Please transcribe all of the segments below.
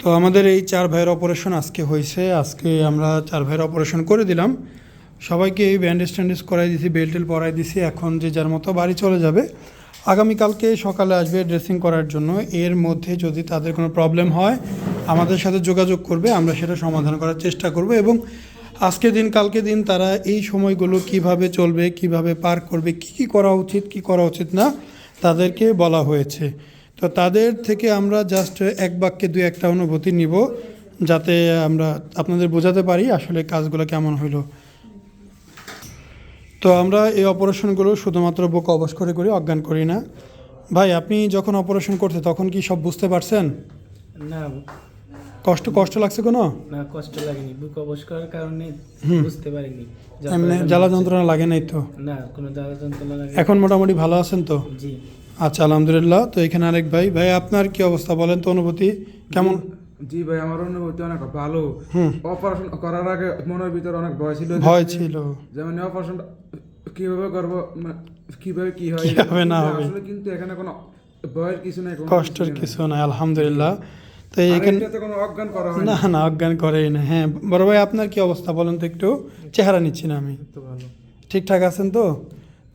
তো আমাদের এই চার ভাইয়ের অপারেশন আজকে হয়েছে। আজকে আমরা চার ভাইয়ের অপারেশন করে দিলাম। সবাইকে এই ব্যান্ডেজ ট্যান্ডেজ করাই দিছি বেল্ট টেল পরাই দিছি। এখন যে যার মতো বাড়ি চলে যাবে। আগামীকালকে সকালে আসবে ড্রেসিং করার জন্য। এর মধ্যে যদি তাদের কোনো প্রবলেম হয়, আমাদের সাথে যোগাযোগ করবে। আমরা সেটা সমাধান করার চেষ্টা করব এবং আজকে দিন, কালকে দিন তারা এই সময়গুলো কীভাবে চলবে, কীভাবে পার করবে, কি কি করা উচিত, কি করা উচিত না, তাদেরকে বলা হয়েছে। তো তাদের থেকে আমরা জাস্ট এক বাক্যে দুই একটা অনুভূতি নিব যাতে আমরা আপনাদের বোঝাতে পারি আসলে কাজগুলো কেমন হইল। তো আমরা এই অপারেশনগুলো শুধুমাত্র বুক অবশ করে করি অজ্ঞান করি না। ভাই আপনি যখন অপারেশন করতে তখন কি সব বুঝতে পারছেন? না। কষ্ট কষ্ট লাগছে কোনো? না কষ্ট লাগেনি। বুক অবশ করার কারণে বুঝতে পারিনি। এমনি জ্বালা যন্ত্রণা লাগে নাই তো? না কোনো জ্বালা যন্ত্রণা লাগে এখন মোটামুটি ভালো আছেন তো? জি। আচ্ছা আলহামদুলিল্লাহ। তো এখানে আরেক ভাই। ভাই আপনার কি অবস্থা বলেন তো অনুভূতি? কেমন? জি ভাই আমার অনুভূতি অনেক ভালো। অপারেশন করার আগে মনের ভিতরে অনেক ভয় ছিল। ভয় ছিল। যেমন অপারেশন কীভাবে করব মানে কীভাবে কি হয় কীভাবে না হবে। আসলে কিন্তু এখানে কোনো ভয়ের কিছু নাই কষ্টের কিছু নাই। আলহামদুলিল্লাহ। তো এখানে কোনো অজ্ঞান করা হয় না না। অজ্ঞান করেই না। হ্যাঁ বড় ভাই আপনার কি অবস্থা বলেন তো একটু? চেহারা নিচ্ছি না আমি। তো ভালো। ঠিকঠাক আছেন তো?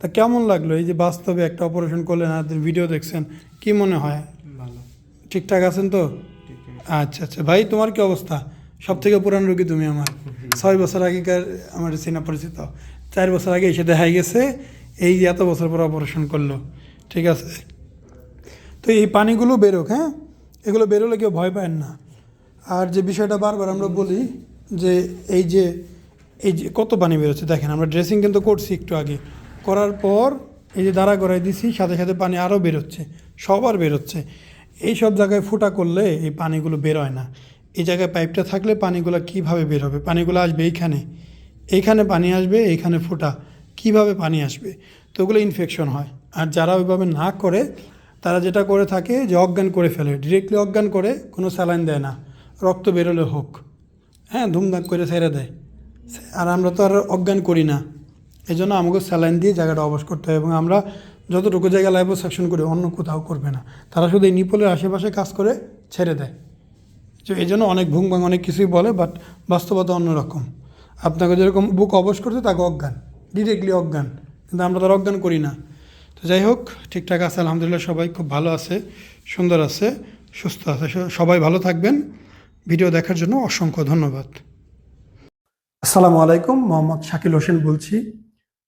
তা কেমন লাগল? এই যে বাস্তবে একটা অপারেশন করলেন আর ভিডিও দেখছেন কি মনে হয়? ভালো। ঠিকঠাক আছেন তো? আচ্ছা আচ্ছা। ভাই তোমার কি অবস্থা? সব থেকে পুরান রোগী তুমি আমার। ছয় বছর আগেকার আমার চেনা পরিচিত। চার বছর আগে এসে দেখা গেছে এই যে এত বছর পর অপারেশন করল। ঠিক আছে? তো এই পানিগুলো বেরোক হ্যাঁ? এগুলো বেরোলে কেউ ভয় পায় না। আর যে বিষয়টা বারবার আমরা বলি যে এই যে এই যে কত পানি বেরোচ্ছে? দেখেন আমরা ড্রেসিং কিন্তু করছি একটু আগে। করার পর এই যে দাঁড়া করাই দিছি, সাথে সাথে পানি আরও বেরোচ্ছে, সবার বেরোচ্ছে। এই সব জায়গায় ফুটা করলে এই পানিগুলো বেরোয় না। এই জায়গায় পাইপটা থাকলে পানিগুলো কীভাবে বের হবে? পানিগুলো আসবে এইখানে। এইখানে পানি আসবে, এইখানে ফুটা। কীভাবে পানি আসবে? তো ওগুলো ইনফেকশন হয়। আর যারা ওইভাবে না করে, তারা যেটা করে থাকে যে অজ্ঞান করে ফেলে। ডিরেক্টলি অজ্ঞান করে কোনো স্যালাইন দেয় না। রক্ত বেরোলে হোক। হ্যাঁ ধুমধাম করে ছেড়ে দেয়। আর আমরা তো আর অজ্ঞান করি না। এই জন্য আমাকে স্যালাইন দিয়ে জায়গাটা অবশ করতে হয় এবং আমরা যতটুকু জায়গা লাইভ সেকশন করি, অন্য কোথাও করবে না। তারা শুধু এই নিপলের আশেপাশে কাজ করে ছেড়ে দেয়। তো এই জন্য অনেক ভুং ভাং অনেক কিছুই বলে বাট বাস্তবতা অন্যরকম। আপনাকে যেরকম বুক অবশ করতে তাকে অজ্ঞান ডিরেক্টলি অজ্ঞান। কিন্তু আমরা তার অজ্ঞান করি না। তো যাই হোক, ঠিকঠাক আছে, আলহামদুলিল্লাহ সবাই খুব ভালো আছে, সুন্দর আছে, সুস্থ আছে সবাই ভালো থাকবেন। ভিডিও দেখার জন্য অসংখ্য ধন্যবাদ। আসসালামু আলাইকুম, মোহাম্মদ শাকিল হোসেন বলছি।